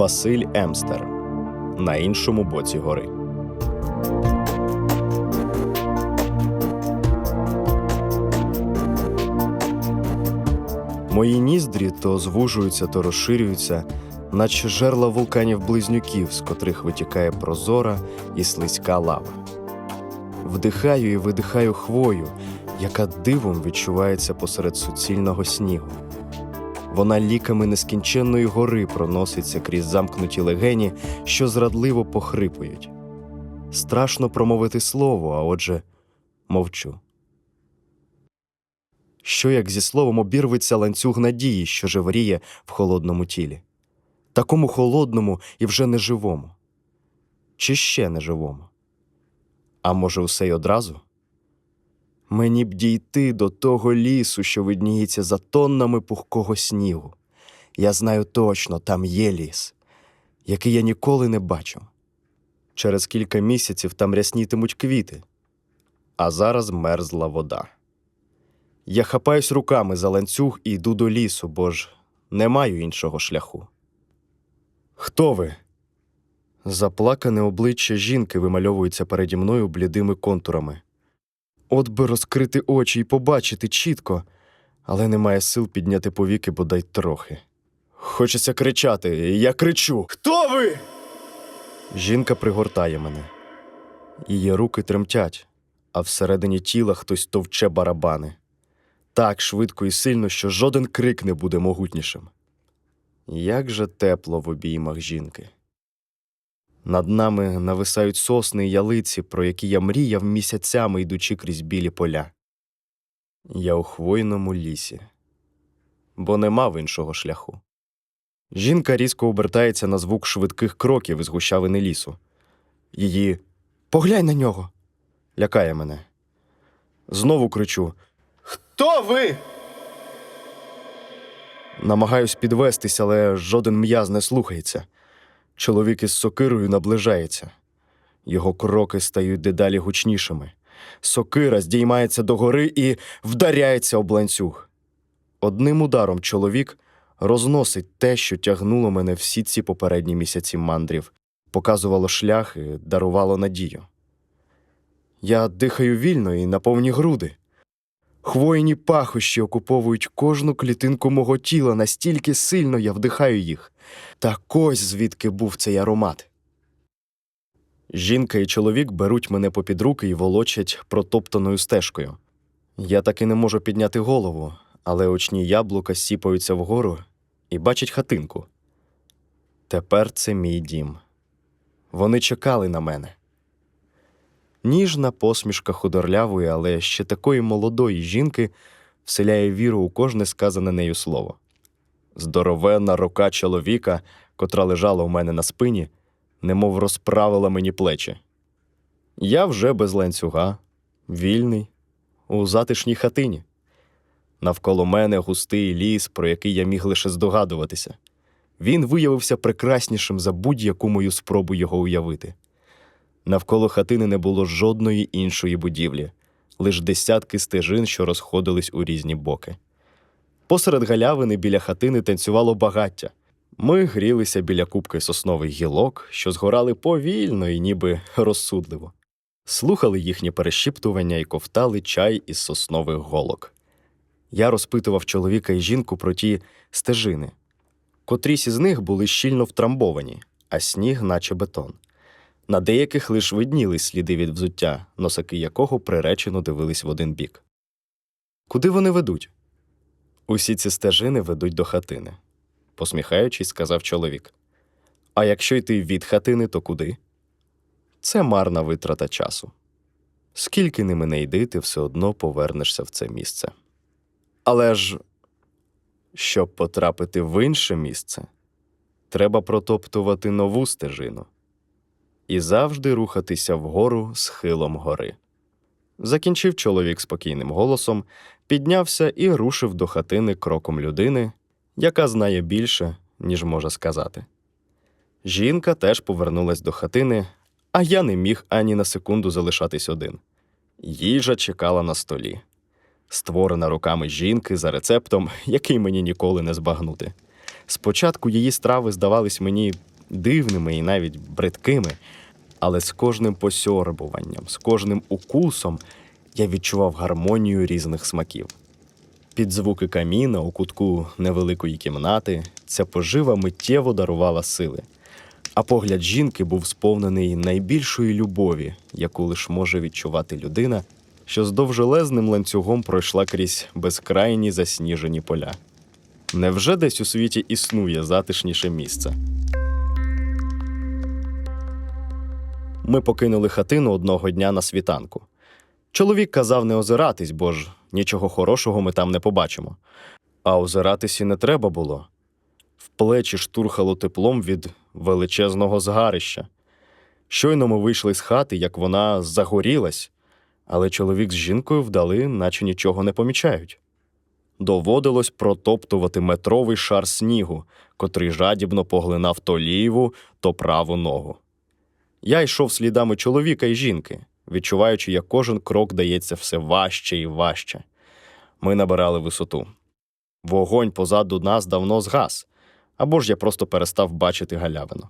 Василь Емстер на іншому боці гори. Мої ніздрі то звужуються, то розширюються, наче жерла вулканів близнюків, з котрих витікає прозора і слизька лава. Вдихаю і видихаю хвою, яка дивом відчувається посеред суцільного снігу. Вона ліками нескінченної гори проноситься крізь замкнуті легені, що зрадливо похрипують. Страшно промовити слово, а отже, мовчу. Що як зі словом обірветься ланцюг надії, що живріє в холодному тілі, такому холодному і вже неживому, чи ще неживому? А може, усе й одразу? Мені б дійти до того лісу, що видніється за тоннами пухкого снігу. Я знаю точно, там є ліс, який я ніколи не бачив. Через кілька місяців там ряснітимуть квіти, а зараз мерзла вода. Я хапаюсь руками за ланцюг і йду до лісу, бо ж не маю іншого шляху. Хто ви? Заплакане обличчя жінки вимальовується переді мною блідими контурами. От би розкрити очі і побачити чітко, але немає сил підняти повіки бодай трохи. Хочеться кричати, і я кричу. Хто ви? Жінка пригортає мене. Її руки тремтять, а всередині тіла хтось товче барабани. Так швидко і сильно, що жоден крик не буде могутнішим. Як же тепло в обіймах жінки. Над нами нависають сосни й ялиці, про які я мріяв місяцями йдучи крізь білі поля. Я у хвойному лісі, бо не мав іншого шляху. Жінка різко обертається на звук швидких кроків із гущавини лісу. Її поглянь на нього. лякає мене. Знову кричу Хто ви? Намагаюсь підвестись, але жоден м'яз не слухається. Чоловік із сокирою наближається. Його кроки стають дедалі гучнішими. Сокира здіймається догори і вдаряється об ланцюг. Одним ударом чоловік розносить те, що тягнуло мене всі ці попередні місяці мандрів, показувало шлях і дарувало надію. Я дихаю вільно і на повні груди. Хвойні пахощі окуповують кожну клітинку мого тіла, настільки сильно я вдихаю їх. Так ось звідки був цей аромат. Жінка і чоловік беруть мене попід руки і волочать протоптаною стежкою. Я таки не можу підняти голову, але очні яблука сіпаються вгору і бачать хатинку. Тепер це мій дім. Вони чекали на мене. Ніжна посмішка худорлявої, але ще такої молодої жінки вселяє віру у кожне сказане нею слово. Здоровенна рука чоловіка, котра лежала у мене на спині, немов розправила мені плечі. Я вже без ланцюга, вільний, у затишній хатині. Навколо мене густий ліс, про який я міг лише здогадуватися. Він виявився прекраснішим за будь-яку мою спробу його уявити. Навколо хатини не було жодної іншої будівлі, лиш десятки стежин, що розходились у різні боки. Посеред галявини біля хатини танцювало багаття. Ми грілися біля кубки соснових гілок, що згорали повільно і ніби розсудливо. Слухали їхні перешіптування і ковтали чай із соснових голок. Я розпитував чоловіка і жінку про ті стежини. Котрісь із них були щільно втрамбовані, а сніг, наче бетон. На деяких лиш виднілись сліди від взуття, носаки якого приречено дивились в один бік. Куди вони ведуть? Усі ці стежини ведуть до хатини, посміхаючись, сказав чоловік. А якщо йти від хатини, то куди? Це марна витрата часу. Скільки ними не йди, ти все одно повернешся в це місце. Але ж, щоб потрапити в інше місце, треба протоптувати нову стежину і завжди рухатися вгору схилом гори. Закінчив чоловік спокійним голосом, піднявся і рушив до хатини кроком людини, яка знає більше, ніж може сказати. Жінка теж повернулась до хатини, а я не міг ані на секунду залишатись один. Їжа чекала на столі, створена руками жінки за рецептом, який мені ніколи не збагнути. Спочатку її страви здавались мені дивними і навіть бридкими, але з кожним посьорбуванням, з кожним укусом я відчував гармонію різних смаків. Під звуки каміна у кутку невеликої кімнати ця пожива миттєво дарувала сили. А погляд жінки був сповнений найбільшої любові, яку лиш може відчувати людина, що з довжелезним ланцюгом пройшла крізь безкрайні засніжені поля. Невже десь у світі існує затишніше місце? Ми покинули хатину одного дня на світанку. Чоловік казав не озиратись, бо ж нічого хорошого ми там не побачимо. А озиратись і не треба було. В плечі штурхало теплом від величезного згарища. Щойно ми вийшли з хати, як вона загорілась, але чоловік з жінкою вдали, наче нічого не помічають. Доводилось протоптувати метровий шар снігу, котрий жадібно поглинав то ліву, то праву ногу. Я йшов слідами чоловіка і жінки, відчуваючи, як кожен крок дається все важче і важче. Ми набирали висоту. Вогонь позаду нас давно згас, або ж я просто перестав бачити галявину.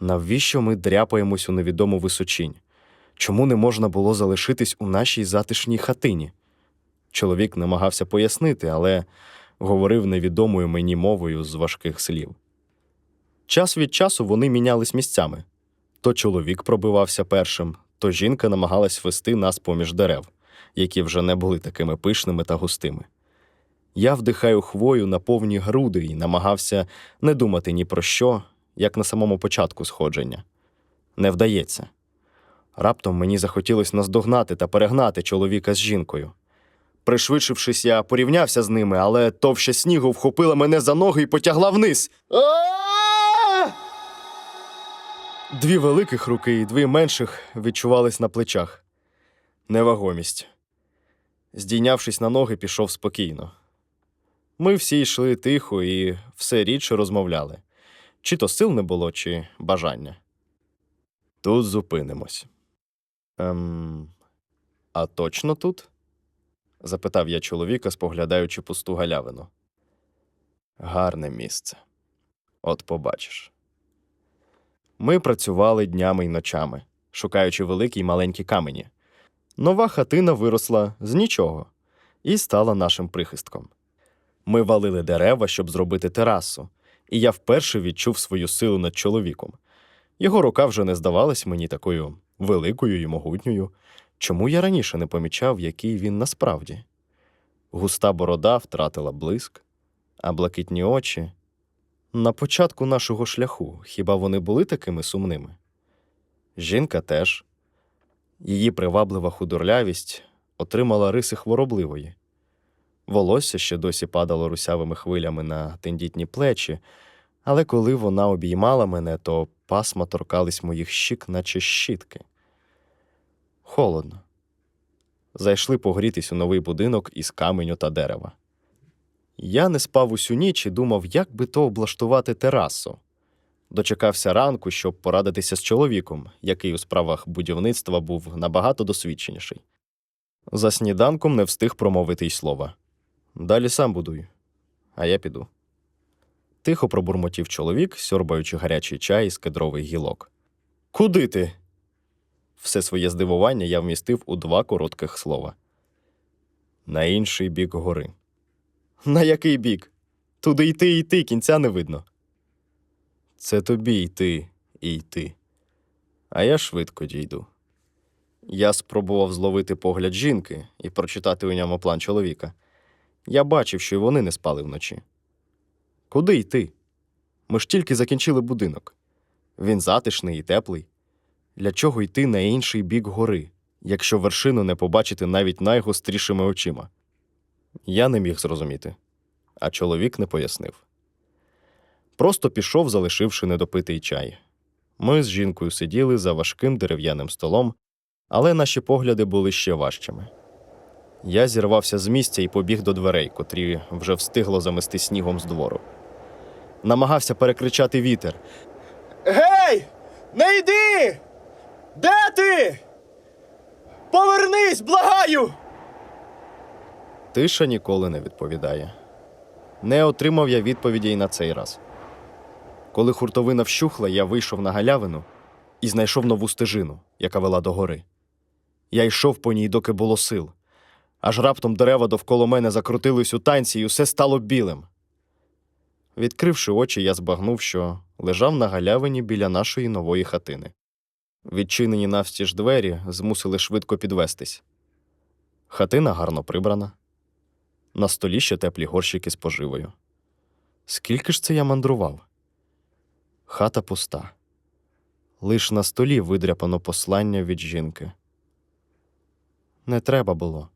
Навіщо ми дряпаємось у невідому височинь? Чому не можна було залишитись у нашій затишній хатині? Чоловік намагався пояснити, але говорив невідомою мені мовою з важких слів. Час від часу вони мінялись місцями. То чоловік пробивався першим, то жінка намагалась вести нас поміж дерев, які вже не були такими пишними та густими. Я вдихаю хвою на повні груди і намагався не думати ні про що, як на самому початку сходження. Не вдається. Раптом мені захотілося наздогнати та перегнати чоловіка з жінкою. Пришвидшившись, я порівнявся з ними, але товща снігу вхопила мене за ноги і потягла вниз. Дві великих руки і дві менших відчувались на плечах. Невагомість. Здійнявшись на ноги, пішов спокійно. Ми всі йшли тихо і все рідше розмовляли. Чи то сил не було, чи бажання. Тут зупинимось. Ем, а точно тут? запитав я чоловіка, споглядаючи пусту галявину. Гарне місце. От побачиш. Ми працювали днями й ночами, шукаючи великі й маленькі камені. Нова хатина виросла з нічого і стала нашим прихистком. Ми валили дерева, щоб зробити терасу, і я вперше відчув свою силу над чоловіком. Його рука вже не здавалась мені такою великою і могутньою. Чому я раніше не помічав, який він насправді? Густа борода втратила блиск, а блакитні очі. На початку нашого шляху хіба вони були такими сумними? Жінка теж. Її приваблива худорлявість отримала риси хворобливої. Волосся ще досі падало русявими хвилями на тендітні плечі, але коли вона обіймала мене, то пасма торкались моїх щік, наче щітки. Холодно. Зайшли погрітись у новий будинок із каменю та дерева. Я не спав усю ніч і думав, як би то облаштувати терасу. Дочекався ранку, щоб порадитися з чоловіком, який у справах будівництва був набагато досвідченіший. За сніданком не встиг промовити й слова. Далі сам будуй, а я піду. Тихо пробурмотів чоловік, сьорбаючи гарячий чай з кедрових гілок. Куди ти? Все своє здивування я вмістив у два коротких слова. На інший бік гори. На який бік? Туди йти йти, кінця не видно. Це тобі йти і йти. А я швидко дійду. Я спробував зловити погляд жінки і прочитати у ньому план чоловіка. Я бачив, що й вони не спали вночі. Куди йти? Ми ж тільки закінчили будинок. Він затишний і теплий. Для чого йти на інший бік гори, якщо вершину не побачити навіть найгострішими очима? Я не міг зрозуміти, а чоловік не пояснив. Просто пішов, залишивши недопитий чай. Ми з жінкою сиділи за важким дерев'яним столом, але наші погляди були ще важчими. Я зірвався з місця і побіг до дверей, котрі вже встигло замести снігом з двору. Намагався перекричати вітер. Гей! Не йди! Де ти? Повернись, благаю! Тиша ніколи не відповідає. Не отримав я відповіді й на цей раз. Коли хуртовина вщухла, я вийшов на галявину і знайшов нову стежину, яка вела до гори. Я йшов по ній, доки було сил. Аж раптом дерева довкола мене закрутились у танці, і усе стало білим. Відкривши очі, я збагнув, що лежав на галявині біля нашої нової хатини. Відчинені навстіж двері змусили швидко підвестись. Хатина гарно прибрана. На столі ще теплі горщики з поживою. Скільки ж це я мандрував? Хата пуста. Лиш на столі видряпано послання від жінки. Не треба було.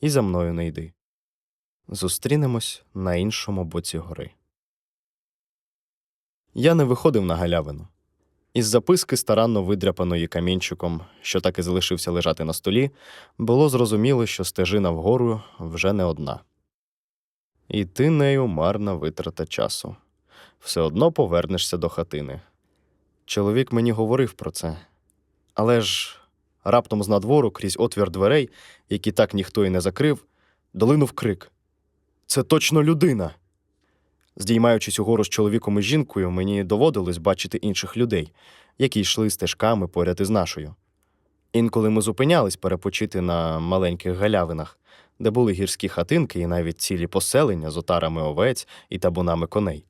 І за мною не йди. Зустрінемось на іншому боці гори. Я не виходив на галявину. Із записки, старанно видряпаної камінчиком, що так і залишився лежати на столі, було зрозуміло, що стежина вгору вже не одна. Іти нею марна витрата часу. Все одно повернешся до хатини. Чоловік мені говорив про це. Але ж раптом з надвору, крізь отвір дверей, які так ніхто і не закрив, долинув крик. Це точно людина. Здіймаючись угору з чоловіком і жінкою, мені доводилось бачити інших людей, які йшли стежками поряд із нашою. Інколи ми зупинялись перепочити на маленьких галявинах, де були гірські хатинки і навіть цілі поселення з отарами овець і табунами коней.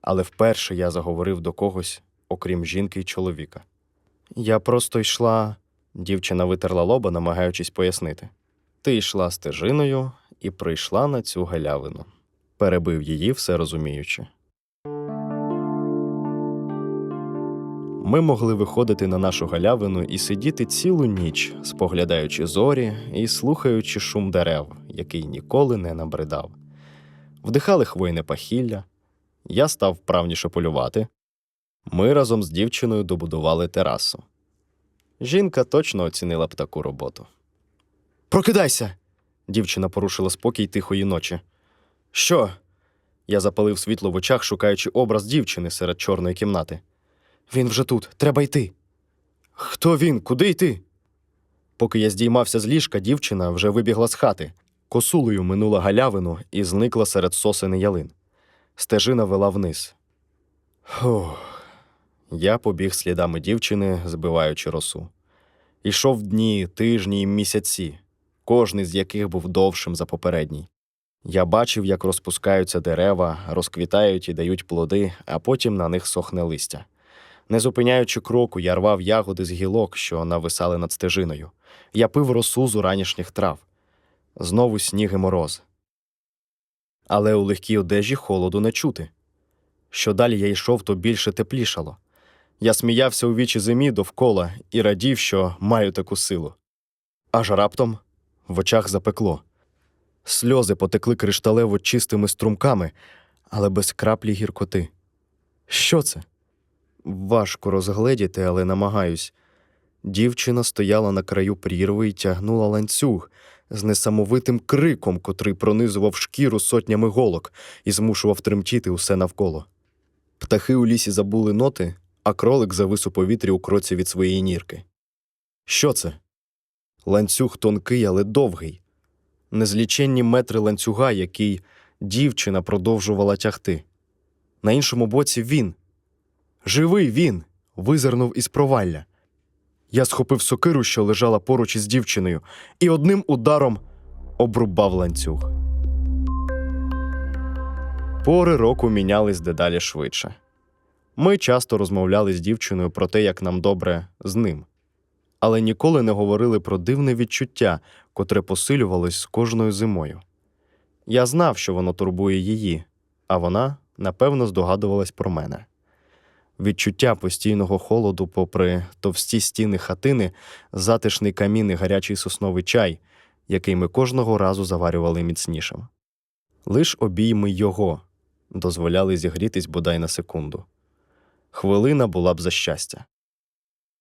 Але вперше я заговорив до когось, окрім жінки й чоловіка. Я просто йшла. Дівчина витерла лоба, намагаючись пояснити. Ти йшла стежиною і прийшла на цю галявину. Перебив її, все розуміючи. Ми могли виходити на нашу галявину і сидіти цілу ніч, споглядаючи зорі і слухаючи шум дерев, який ніколи не набридав. Вдихали хвойне пахілля, я став вправніше полювати. Ми разом з дівчиною добудували терасу. Жінка точно оцінила б таку роботу. Прокидайся! Дівчина порушила спокій тихої ночі. Що? Я запалив світло в очах, шукаючи образ дівчини серед чорної кімнати. Він вже тут, треба йти. Хто він? Куди йти? Поки я здіймався з ліжка, дівчина вже вибігла з хати. Косулею минула галявину і зникла серед сосен і ялин. Стежина вела вниз. Фух. Я побіг слідами дівчини, збиваючи росу. Ішов дні, тижні і місяці, кожний з яких був довшим за попередній. Я бачив, як розпускаються дерева, розквітають і дають плоди, а потім на них сохне листя. Не зупиняючи кроку, я рвав ягоди з гілок, що нависали над стежиною. Я пив росу з уранішніх трав. Знову сніг і мороз. Але у легкій одежі холоду не чути. Що далі я йшов, то більше теплішало. Я сміявся у вічі зимі довкола і радів, що маю таку силу. Аж раптом в очах запекло. Сльози потекли кришталево чистими струмками, але без краплі гіркоти. Що це? Важко розгледіти, але намагаюсь. Дівчина стояла на краю прірви і тягнула ланцюг з несамовитим криком, котрий пронизував шкіру сотнями голок і змушував тремтіти усе навколо. Птахи у лісі забули ноти, а кролик завис у повітрі у кроці від своєї нірки. Що це? Ланцюг тонкий, але довгий, незліченні метри ланцюга, який дівчина продовжувала тягти. На іншому боці він. Живий він. визирнув із провалля. Я схопив сокиру, що лежала поруч із дівчиною, і одним ударом обрубав ланцюг. Пори року мінялись дедалі швидше. Ми часто розмовляли з дівчиною про те, як нам добре з ним, але ніколи не говорили про дивне відчуття, котре посилювалось з кожною зимою. Я знав, що воно турбує її, а вона, напевно, здогадувалась про мене. Відчуття постійного холоду, попри товсті стіни хатини, затишний камін і гарячий сосновий чай, який ми кожного разу заварювали міцнішим. Лиш обійми його дозволяли зігрітись бодай на секунду. Хвилина була б за щастя.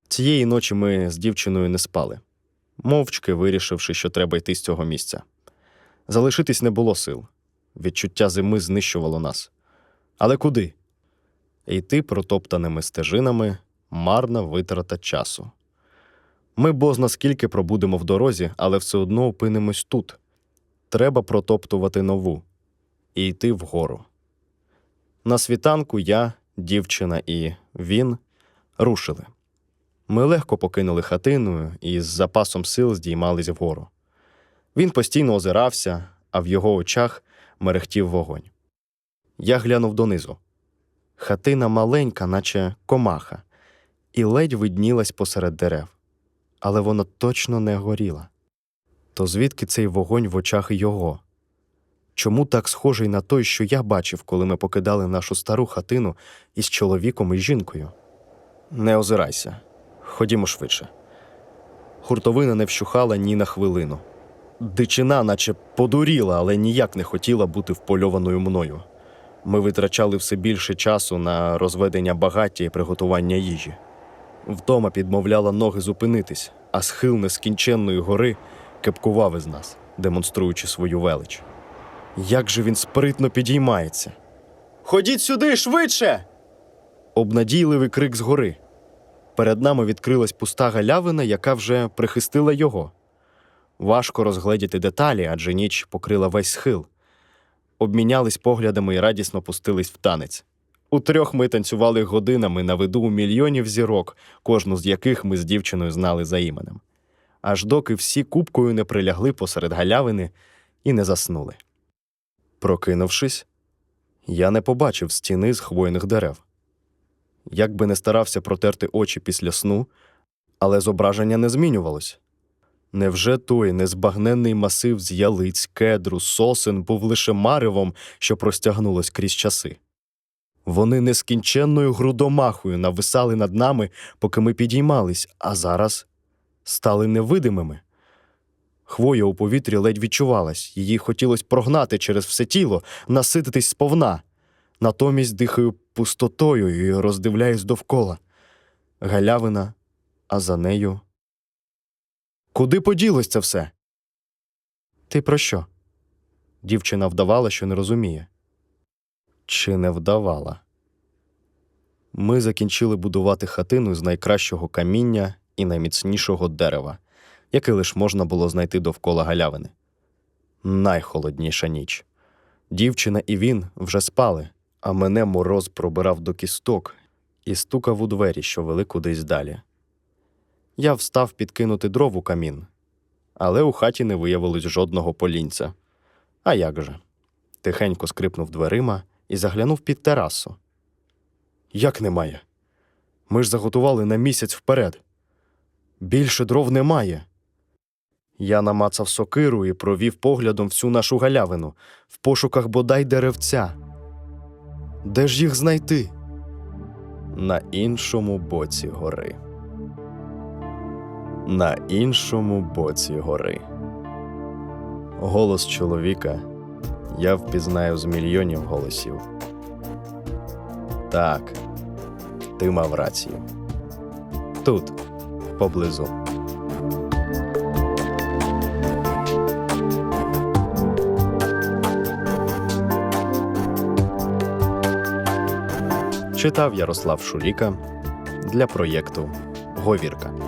Цієї ночі ми з дівчиною не спали, мовчки вирішивши, що треба йти з цього місця. Залишитись не було сил. Відчуття зими знищувало нас. Але куди? Йти протоптаними стежинами марна витрата часу. Ми бозна скільки пробудемо в дорозі, але все одно опинимось тут. Треба протоптувати нову і йти вгору. На світанку я, дівчина і він рушили. Ми легко покинули хатину і з запасом сил здіймались вгору. Він постійно озирався, а в його очах мерехтів вогонь. Я глянув донизу. Хатина маленька, наче комаха, і ледь виднілась посеред дерев. Але вона точно не горіла. То звідки цей вогонь в очах його? Чому так схожий на той, що я бачив, коли ми покидали нашу стару хатину із чоловіком і жінкою? Не озирайся. Ходімо швидше. Хуртовина не вщухала ні на хвилину. Дичина, наче подуріла, але ніяк не хотіла бути впольованою мною. Ми витрачали все більше часу на розведення багаття і приготування їжі. Вдома підмовляла ноги зупинитись, а схил нескінченної гори кепкував із нас, демонструючи свою велич. Як же він спритно підіймається. Ходіть сюди швидше! Обнадійливий крик згори. Перед нами відкрилась пуста галявина, яка вже прихистила його. Важко розгледіти деталі, адже ніч покрила весь схил. Обмінялись поглядами і радісно пустились в танець. Утрьох ми танцювали годинами на виду у мільйонів зірок, кожну з яких ми з дівчиною знали за іменем. Аж доки всі купкою не прилягли посеред галявини і не заснули. Прокинувшись, я не побачив стіни з хвойних дерев. Як би не старався протерти очі після сну, але зображення не змінювалось. Невже той незбагненний масив з ялиць, кедру, сосен був лише маревом, що простягнулось крізь часи? Вони нескінченною грудомахою нависали над нами, поки ми підіймались, а зараз стали невидимими. Хвоя у повітрі ледь відчувалась, її хотілося прогнати через все тіло, насититись сповна. Натомість дихаю пустотою і роздивляюсь довкола. Галявина, а за нею. Куди поділось це все? Ти про що? Дівчина вдавала, що не розуміє. Чи не вдавала? Ми закінчили будувати хатину з найкращого каміння і найміцнішого дерева, яке лиш можна було знайти довкола галявини. Найхолодніша ніч. Дівчина і він вже спали, а мене мороз пробирав до кісток і стукав у двері, що вели кудись далі. Я встав підкинути дров у камін, але у хаті не виявилось жодного полінця. А як же? Тихенько скрипнув дверима і заглянув під терасу. Як немає? Ми ж заготували на місяць вперед. Більше дров немає. Я намацав сокиру і провів поглядом всю нашу галявину в пошуках бодай деревця. Де ж їх знайти? На іншому боці гори. На іншому боці гори. Голос чоловіка я впізнаю з мільйонів голосів. Так, ти мав рацію. Тут, поблизу. Читав Ярослав Шуліка для проєкту Говірка.